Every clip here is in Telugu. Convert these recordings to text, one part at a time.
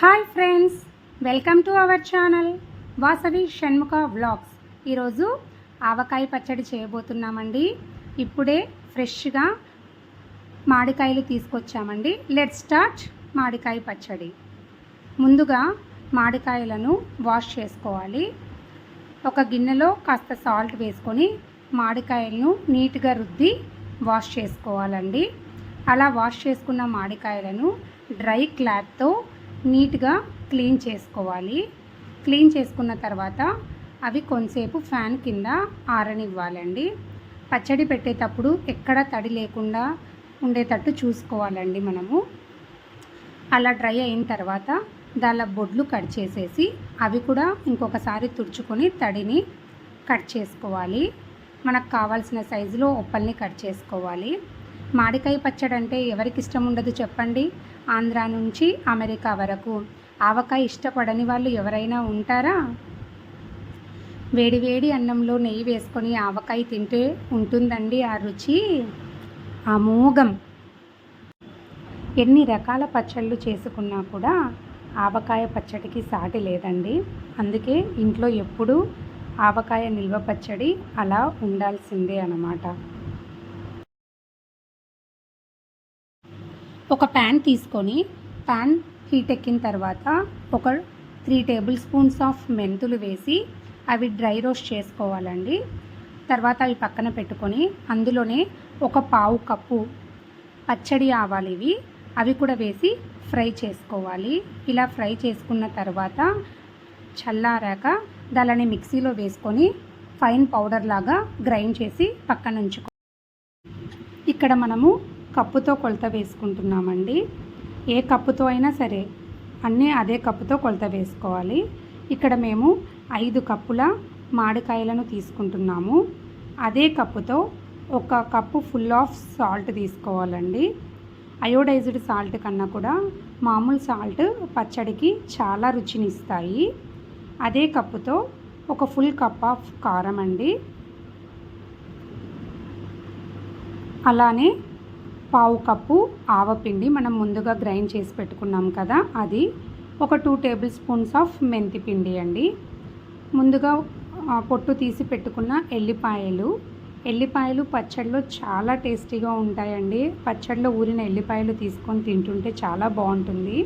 Hi friends welcome to our channel Vasavi Shanmukha vlogs. ఈరోజు ఆవకాయ పచ్చడి చేయబోతున్నామండి. ఇప్పుడే ఫ్రెష్గా మామిడికాయలు తీసుకొచ్చామండి. లెట్ స్టార్ట్ మామిడికాయ పచ్చడి. ముందుగా మామిడికాయలను వాష్ చేసుకోవాలి. ఒక గిన్నెలో కాస్త సాల్ట్ వేసుకొని మామిడికాయలను నీట్గా రుద్ది వాష్ చేసుకోవాలండి. అలా వాష్ చేసుకున్న మామిడికాయలను డ్రై క్లాత్తో నీట్గా క్లీన్ చేసుకోవాలి. క్లీన్ చేసుకున్న తర్వాత అవి కొంతసేపు ఫ్యాన్ కింద ఆరనివ్వాలండి. పచ్చడి పెట్టేటప్పుడు ఎక్కడ తడి లేకుండా ఉండేటట్టు చూసుకోవాలండి మనము. అలా డ్రై అయిన తర్వాత దానిలో బొడ్లు కట్ చేసేసి అవి కూడా ఇంకొకసారి తుడుచుకొని తడిని కట్ చేసుకోవాలి. మనకు కావాల్సిన సైజులో ఉప్పల్ని కట్ చేసుకోవాలి. మామిడికాయ పచ్చడి అంటే ఎవరికి ఇష్టం ఉండదు చెప్పండి. ఆంధ్రా నుంచి అమెరికా వరకు. ఆవకాయ ఇష్టపడని వాళ్ళు ఎవరైనా ఉంటారా? వేడి వేడి అన్నంలో నెయ్యి వేసుకొని ఆవకాయ తింటే ఉంటుందండి ఆ రుచి? అమోఘం. ఎన్ని రకాల పచ్చళ్ళు చేసుకున్నా కూడా ఆవకాయ పచ్చడికి సాటి లేదండి. అందుకే ఇంట్లో ఎప్పుడూ ఆవకాయ నిల్వ పచ్చడి అలా ఉండాల్సిందే అన్నమాట. ఒక ప్యాన్ తీసుకొని ప్యాన్ హీట్ ఎక్కిన తర్వాత ఒక త్రీ టేబుల్ స్పూన్స్ ఆఫ్ మెంతులు వేసి అవి డ్రై రోస్ట్ చేసుకోవాలండి. తర్వాత అవి పక్కన పెట్టుకొని అందులోనే ఒక పావు కప్పు పచ్చడి ఆవాలు ఇవి అవి కూడా వేసి ఫ్రై చేసుకోవాలి. ఇలా ఫ్రై చేసుకున్న తర్వాత చల్లారాక దానిని మిక్సీలో వేసుకొని ఫైన్ పౌడర్ లాగా గ్రైండ్ చేసి పక్కన ఉంచుకో ఇక్కడ మనము కప్పుతో కొలత వేసుకుంటున్నామండి. ఏ కప్పుతో అయినా సరే అన్నీ అదే కప్పుతో కొలత వేసుకోవాలి. ఇక్కడ మేము ఐదు కప్పుల మామిడికాయలను తీసుకుంటున్నాము. అదే కప్పుతో ఒక కప్పు ఫుల్ ఆఫ్ సాల్ట్ తీసుకోవాలండి. అయోడైజ్డ్ సాల్ట్ కన్నా కూడా మామూలు సాల్ట్ పచ్చడికి చాలా రుచినిస్తాయి. అదే కప్పుతో ఒక ఫుల్ కప్ ఆఫ్ కారం అండి. అలానే పావు కప్పు ఆవపిండి మనం ముందుగా గ్రైండ్ చేసి పెట్టుకున్నాం కదా అది ఒక టూ టేబుల్ స్పూన్స్ ఆఫ్ మెంతి పిండి అండి. ముందుగా పొట్టు తీసి పెట్టుకున్న ఎల్లిపాయలు. ఎల్లిపాయలు పచ్చడిలో చాలా టేస్టీగా ఉంటాయండి. పచ్చడిలో ఊరిన ఎల్లిపాయలు తీసుకొని తింటుంటే చాలా బాగుంటుంది.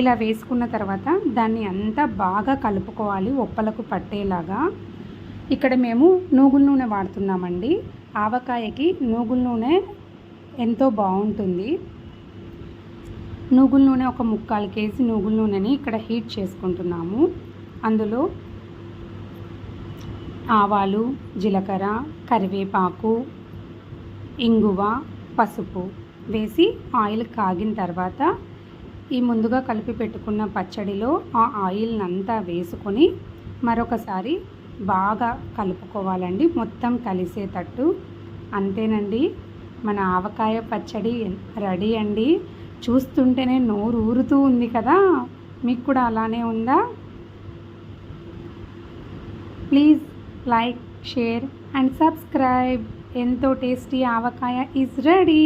ఇలా వేసుకున్న తర్వాత దాన్ని అంతా బాగా కలుపుకోవాలి ఒప్పలకు పట్టేలాగా. ఇక్కడ మేము నూగుల నూనె వాడుతున్నామండి. ఆవకాయకి నూగుల నూనె ఎంతో బాగుంటుంది. నూగుల నూనె ఒక ముక్కాలు కేజీ నూగుల నూనెని ఇక్కడ హీట్ చేసుకుంటున్నాము. అందులో ఆవాలు జీలకర్ర కరివేపాకు ఇంగువ పసుపు వేసి ఆయిల్ కాగిన తర్వాత ఈ ముందుగా కలిపి పెట్టుకున్న పచ్చడిలో ఆ ఆయిల్ని అంతా వేసుకొని మరొకసారి బాగా కలుపుకోవాలండి. మొత్తం కలిసేటట్టు. అంతేనండి. మన ఆవకాయ పచ్చడి రెడీ అండి. చూస్తుంటేనే నోరు ఊరుతూ ఉంది కదా. మీకు కూడా అలానే ఉందా? Please like share and subscribe. ఎంతో టేస్టీ ఆవకాయ ఈజ్ రెడీ.